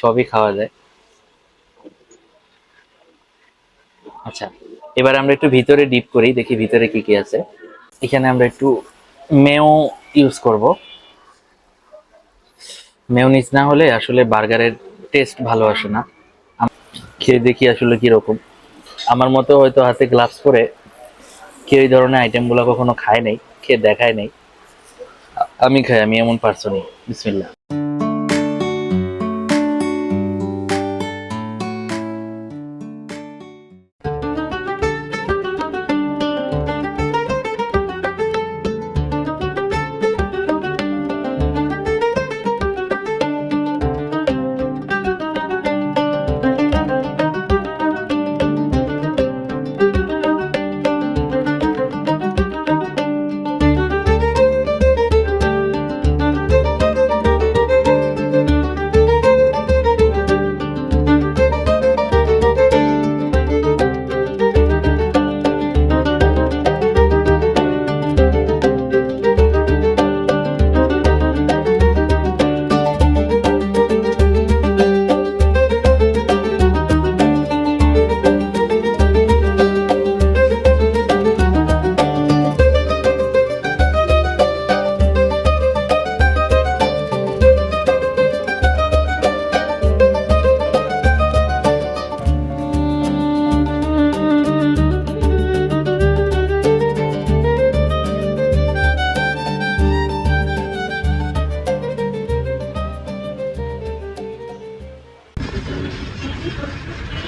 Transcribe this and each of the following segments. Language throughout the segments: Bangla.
সবই খাওয়া যায়। আচ্ছা এবার আমরা একটু ভিতরে ডিপ করি, দেখি ভিতরে কি কি আছে। এখানে আমরা একটু মেও ইউজ করব। মেয়োনিজ না হলে আসলে বার্গারের টেস্ট ভালো আসে না। খেয়ে দেখি আসলে কি রকম আমার মতো হয়তো হাতে গ্লাভস পরে কেউ এই ধরনের আইটেমগুলো কখনো খায় নাই, খেয়ে দেখায় নাই। আমি খাই, আমি এমন পার্সনই বিসমিল্লাহ।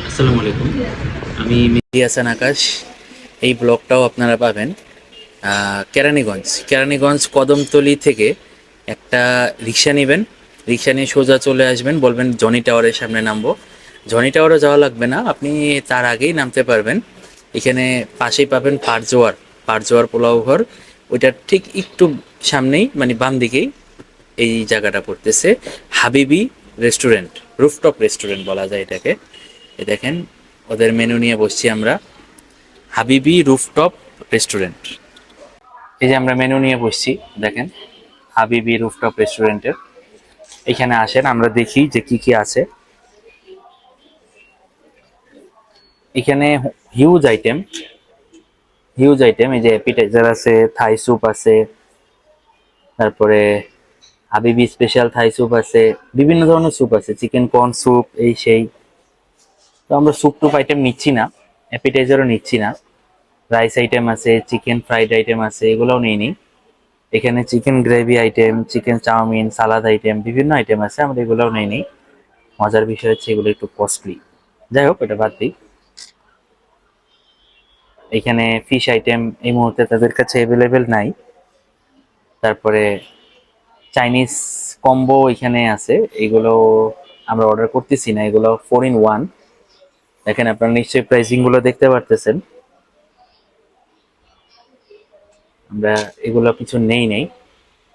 আসসালামু আলাইকুম আমি মেহেদি হাসান আকাশ। এই ব্লগটাও আপনারা পাবেন কেরানীগঞ্জ। কেরানীগঞ্জ কদমতলি থেকে একটা রিক্সা নেবেন। রিক্সা নিয়ে সোজা চলে আসবেন, বলবেন, জনি টাওয়ারের সামনে নামবো। জনি টাওয়ারে যাওয়া লাগবে না, আপনি তার আগেই নামতে পারবেন। এখানে পাশেই পাবেন পারজোয়ার পারজোয়ার পোলাও ঘর। ওইটার ঠিক একটু সামনেই মানে বাম দিকেই এই জায়গাটা পড়তেছে। হাবিবি রেস্টুরেন্ট, রুফটপ রেস্টুরেন্ট বলা যায় এটাকে। এ দেখেন, ওদের মেনু নিয়ে বসছি আমরা। হাবিবি রুফটপ রেস্টুরেন্ট এই যে আমরা মেনু নিয়ে বসছি, দেখেন, হাবিবি রুফটপ রেস্টুরেন্টের এখানে আসেন, আমরা দেখি যে কি কি আছে। এখানে হিউজ আইটেম হিউজ আইটেম এই যে অ্যাপিটাইজার আছে থাই স্যুপ আছে, তারপরে হাবিবি স্পেশাল থাই স্যুপ আছে, বিভিন্ন ধরনের স্যুপ আছে চিকেন কর্ন স্যুপ এই সেই। তো আমরা স্যুপ টুপ আইটেম নিচ্ছি না অ্যাপিটাইজারও নিচ্ছি না। রাইস আইটেম আছে চিকেন ফ্রাইড আইটেম আছে, এগুলোও নিই নি এখানে chicken gravy item chicken chowmein salad item বিভিন্ন আইটেম আছে আমরা এগুলোও নেই নি মজার বিষয় হচ্ছে এগুলো একটু কস্টলি যাই হোক, এটা বাদ দিই। এখানে ফিশ আইটেম এই মুহূর্তে তাদের কাছে অ্যাভেলেবেল নাই। তারপরে চাইনিজ কম্বো এখানে আছে, এগুলো আমরা অর্ডার করতেছি না, এগুলো ফোর ইন ওয়ান দেখেন আপনারা নিশ্চয়ই প্রাইসিংগুলো দেখতে পারতেছেন। আমরা এগুলো কিছু নেই নেই।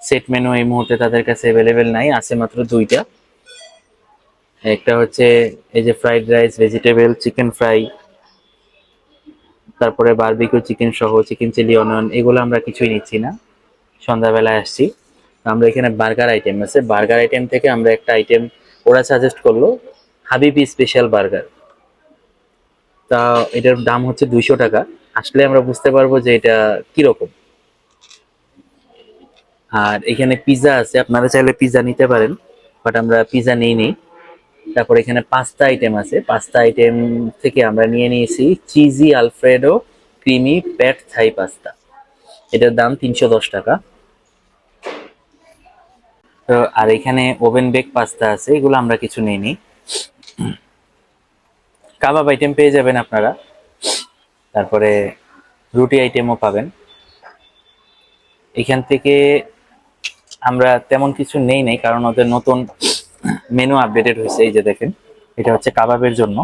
সেট মেনু এই মুহূর্তে তাদের কাছে অ্যাভেলেবেল নাই, আছে মাত্র দুইটা। একটা হচ্ছে এই যে fried rice vegetable chicken fry তারপরে বারবিকিউ চিকেন সহ চিকেন চিলি অনিয়ন এগুলো আমরা কিছুই নিচ্ছি না। সন্ধ্যাবেলায় আসছি। আমরা এখানে বার্গার আইটেম আছে। বার্গার আইটেম থেকে আমরা একটা আইটেম ওরা সাজেস্ট করল, হাবিবি স্পেশাল বার্গার তা এটার দাম হচ্ছে দুইশো টাকা। আসলে আমরা বুঝতে পারব যে এটা কীরকম। আর এখানে পিৎজা আছে, আপনারা চাইলে পিৎজা নিতে পারেন বাট আমরা পিৎজা নিই নি তারপর এখানে পাস্তা আইটেম আছে। পাস্তা আইটেম থেকে আমরা নিয়ে নিয়েছি cheesy alfredo creamy pad thai pasta এটার দাম তিনশো দশ টাকা। তো, আর এখানে ওভেন বেক পাস্তা আছে, এগুলো আমরা কিছু নিইনি। কাবাব আইটেম পেয়ে যাবেন আপনারা। তারপরে রুটি আইটেমও পাবেন। এখান থেকে আমরা তেমন কিছু নেই নেই, কারণ ওদের নতুন মেনু আপডেটেড হয়েছে, এই যে দেখেন। এটা হচ্ছে কাবাবের জন্য।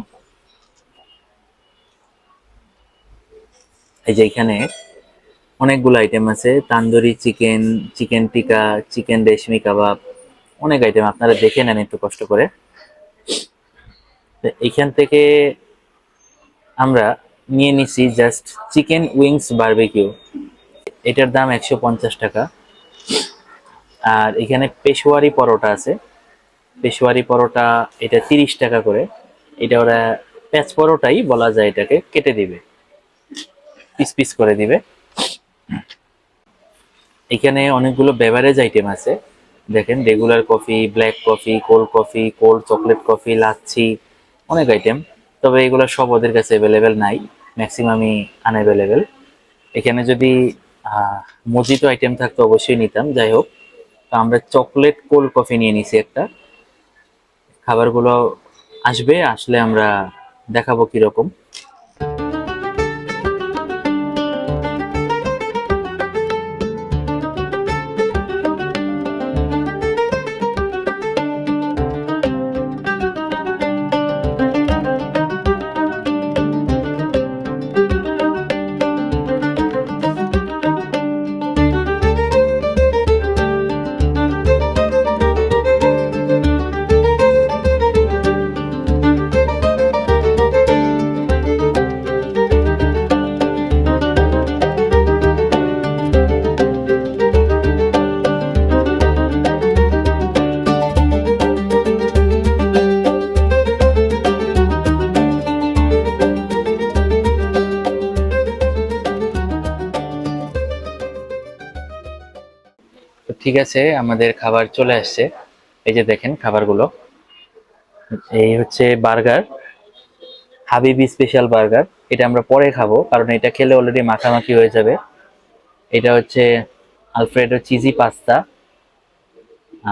এই যে এখানে অনেকগুলো আইটেম আছে। Tandoori chicken chicken tikka chicken reshmi kebab, অনেক আইটেম আপনারা দেখে নেন, একটু কষ্ট করে। তো এইখান থেকে আমরা নিয়ে নিছি জাস্ট চিকেন উইংস বারবিকিউ এটার দাম একশো পঞ্চাশ টাকা। আর এখানে পেশোয়ারি পরোটা আছে। পেশোয়ারি পরোটা, এটা তিরিশ টাকা করে। এটা ওরা প্যাঁচ পরোটাই বলা যায় এটাকে, কেটে দিবে। পিস পিস করে দিবে। এখানে অনেকগুলো বেভারেজ আইটেম আছে। দেখেন regular coffee black coffee cold coffee cold chocolate coffee lassi. অনেক আইটেম তবে এগুলো সব ওদের কাছে অ্যাভেলেবেল নাই ম্যাক্সিমামই আনঅ্যাভেলেবেল এখানে যদি মজিত আইটেম থাকতো অবশ্যই নিতাম, যাই হোক। তো আমরা চকলেট কোল্ড কফি নিয়ে নিছি একটা। খাবারগুলো আসবে, আসলে আমরা দেখাবো কীরকম। ঠিক আছে, আমাদের খাবার চলে আসছে। এই যে দেখেন খাবারগুলো। এই হচ্ছে বার্গার, হাবিবি স্পেশাল বার্গার। এটা আমরা পরে খাব, কারণ এটা খেলে অলরেডি মাখামাখি হয়ে যাবে। এটা হচ্ছে আলফ্রেডো চিজি পাস্তা,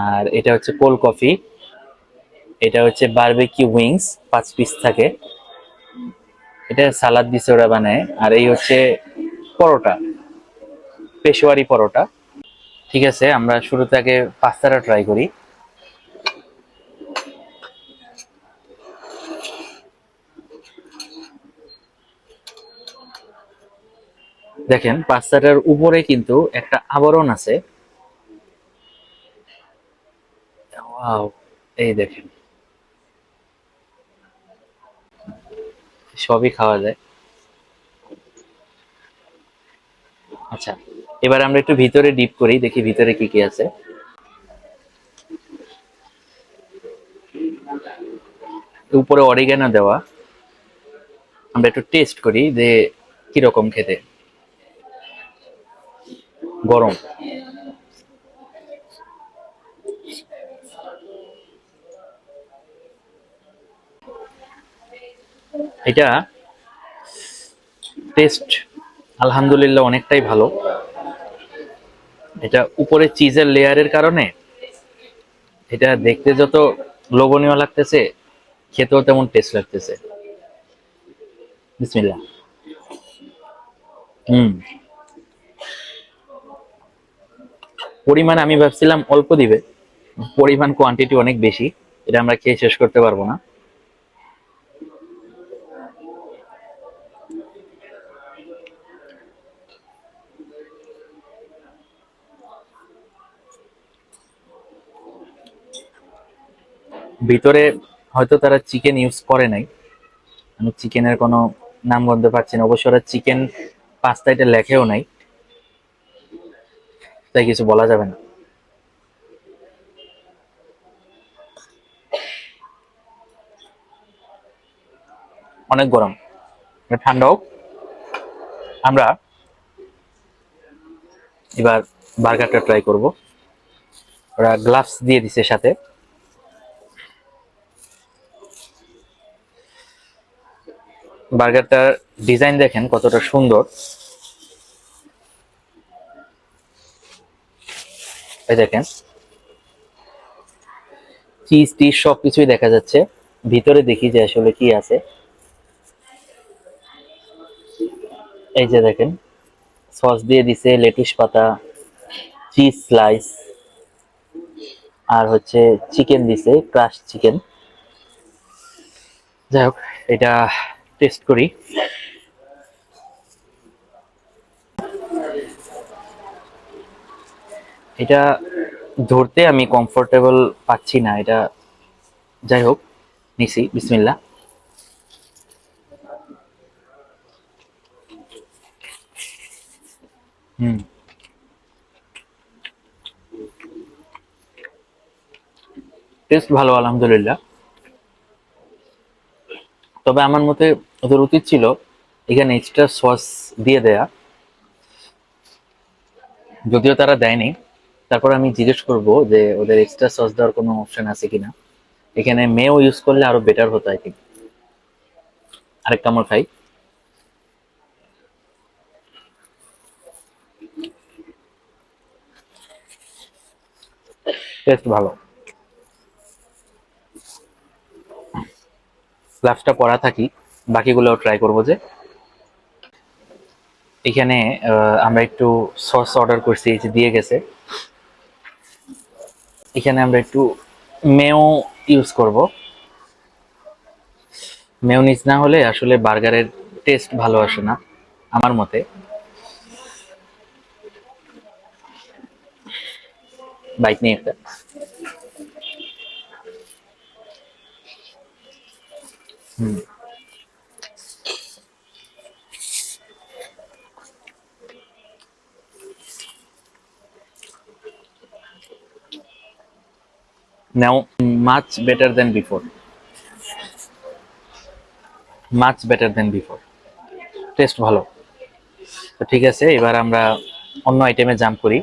আর এটা হচ্ছে কোল্ড কফি। এটা হচ্ছে বারবেকিউ উইংস, পাঁচ পিস থাকে। এটা সালাদ দিছে ওরা বানায়, আর এই হচ্ছে পরোটা পেশোয়ারি পরোটা। ঠিক আছে, আমরা শুরুতে আগে পাস্তাটা ট্রাই করি। দেখেন, পাস্তাটার উপরে কিন্তু একটা আবরণ আছে। এই দেখেন। সবই খাওয়া যায়। আচ্ছা এবার আমরা একটু ভিতরে ডিপ করি দেখি ভিতরে কি কি আছে। উপরে অরিগানো দেওয়া। আমরা একটু টেস্ট করি যে কীরকম খেতে। গরম। এটা টেস্ট আলহামদুলিল্লাহ অনেকটাই ভালো। এটা উপরে চিজের লেয়ারের কারণে এটা দেখতে যত লোভনীয় লাগতেছে, খেতেও তেমন টেস্ট লাগতেছে। বিসমিল্লাহ। হুম। পরিমাণ আমি ভাবছিলাম অল্প দিবে, পরিমাণ কোয়ান্টিটি অনেক বেশি, এটা আমরা খেয়ে শেষ করতে পারব না। ভিতরে হয়তো তারা চিকেন ইউজ করে নাই। আমি চিকেনের কোনো নাম বলতে পারছি না। অবশ্য ওরা চিকেন পাস্তা এটা লেখেও নাই। তাই কিছু বলা যাবে না। অনেক গরম। ঠান্ডা হোক। আমরা এবার বার্গারটা ট্রাই করব। ওরা গ্লাভস দিয়ে দিছে সাথে। বার্গারটার ডিজাইন দেখেন কতটা সুন্দর। এই দেখেন। চিজ, টিজ সবকিছুই দেখা যাচ্ছে। ভিতরে দেখি যে আসলে কি আছে। এই যে দেখেন, সস দিয়ে দিছে লেটুস পাতা, চিজ স্লাইস, আর হচ্ছে চিকেন দিছে, ক্রাশ চিকেন। যাই হোক, এটা টেস্ট করি। এটা ধরতে আমি কমফোর্টেবল পাচ্ছি না, এটা যাই হোক, নিছি বিসমিল্লা হুম। টেস্ট ভালো, আলহামদুলিল্লাহ। তবে আমার মতে ওদের উচিত ছিল এখানে এক্সট্রা সস দিয়ে দেয়া। যদিও তারা দেয়নি। তারপর আমি জিজ্ঞেস করব যে ওদের এক্সট্রা সস দেওয়ার কোনো অপশন আছে কিনা। এখানে মেও ইউজ করলে আরও বেটার হতো আই থিঙ্ক আরেক কামড় খাই। টেস্ট ভালো। গ্লাভসটা পরা থাকি, বাকিগুলোও ট্রাই করব যে। এখানে আমরা একটু সস অর্ডার করছি, এই যে দিয়ে গেছে। এখানে আমরা একটু মেও ইউজ করব। মেয়োনিজ না হলে আসলে বার্গারের টেস্ট ভালো আসে না, আমার মতে। বাইক নিয়ে একটা। Now, much better than before. Much better than before. Taste ভালো। তো ঠিক আছে, এবার আমরা অন্য আইটেমে জাম্প করি।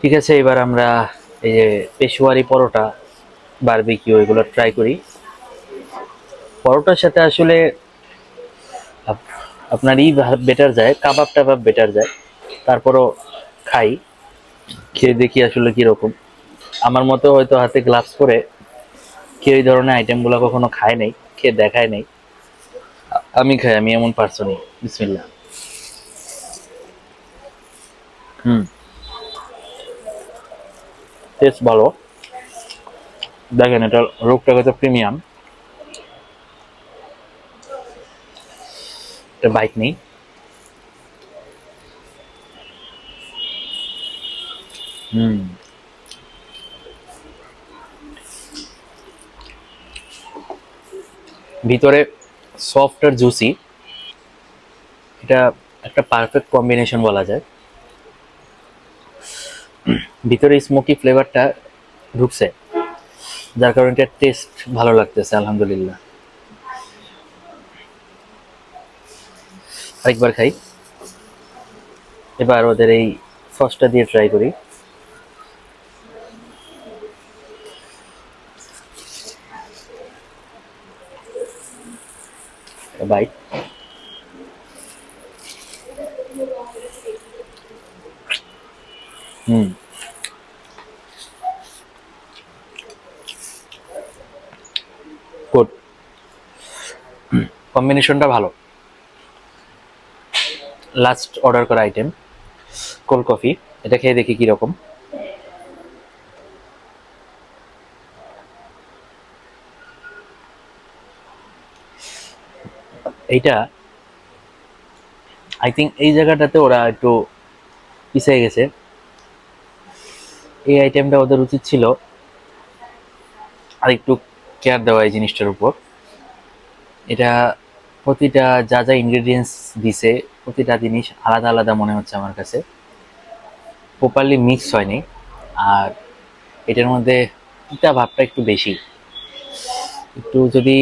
ঠিক আছে, এবার আমরা এই যে পেশোয়ারি পরোটা বারবিকিউ এগুলো ট্রাই করি। পরোটার সাথে আসলে আপনার ই বেটার যায়, কাবাব টাবাব বেটার যায়। তারপরও খাই, খেয়ে দেখি আসলে কীরকম। আমার মতো হয়তো হাতে গ্লাভস পরে কেউ এই ধরনের আইটেমগুলো কখনো খায় নাই, খেয়ে দেখায় নাই। আমি খাই, আমি এমন পার্সনই বিসমিল্লা হুম। টেস্ট ভালো। দেখেন, এটা রোগটা কত প্রিমিয়াম এটা বাইক নেই। হুম। ভিতরে সফট আর জুসি এটা একটা পারফেক্ট কম্বিনেশন বলা যায়। ভিতরে স্মোকি ফ্লেভারটা ঢুকছে। যার কারণে এটা টেস্ট ভালো লাগতেছে, আলহামদুলিল্লাহ। আরেকবার খাই। এবার ওদের এই সসটা দিয়ে ট্রাই করি। বাইট হুম কম্বিনেশনটা ভালো। লাস্ট অর্ডার করা আইটেম কোল্ড কফি এটা খেয়ে দেখি কীরকম এইটা আই থিঙ্ক এই জায়গাটাতে ওরা একটু পিছিয়ে গেছে। এই আইটেমটা ওদের উচিত ছিল আর একটু কেয়ার দেওয়া এই জিনিসটার উপর। এটা প্রতিটা যা যা ইনগ্রেডিয়েন্টস দিছে প্রতিটা জিনিস আলাদা আলাদা মনে হচ্ছে আমার কাছে। প্রপারলি মিক্স হয়নি। আর এটার মধ্যে তিতা ভাবটা একটু বেশি। একটু যদি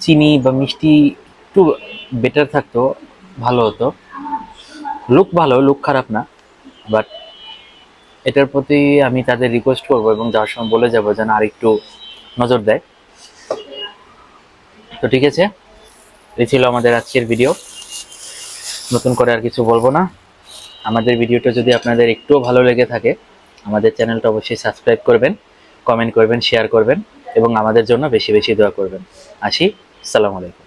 চিনি বা মিষ্টি একটু বেটার থাকতো, ভালো হতো। লুক ভালো লুক খারাপ না। বাট এটার প্রতি আমি তাদের রিকোয়েস্ট করব এবং যাওয়ার সময় বলে যাব যেন আর একটু নজর দেয়। তো ঠিক আছে, এই ছিল আমাদের আজকের ভিডিও নতুন করে আর কিছু বলব না। আমাদের ভিডিওটা যদি আপনাদের একটুও ভালো লেগে থাকে, আমাদের চ্যানেলটা অবশ্যই সাবস্ক্রাইব করবেন, কমেন্ট করবেন, শেয়ার করবেন, এবং আমাদের জন্য বেশি বেশি দোয়া করবেন। আসি, সালাম আলাইকুম।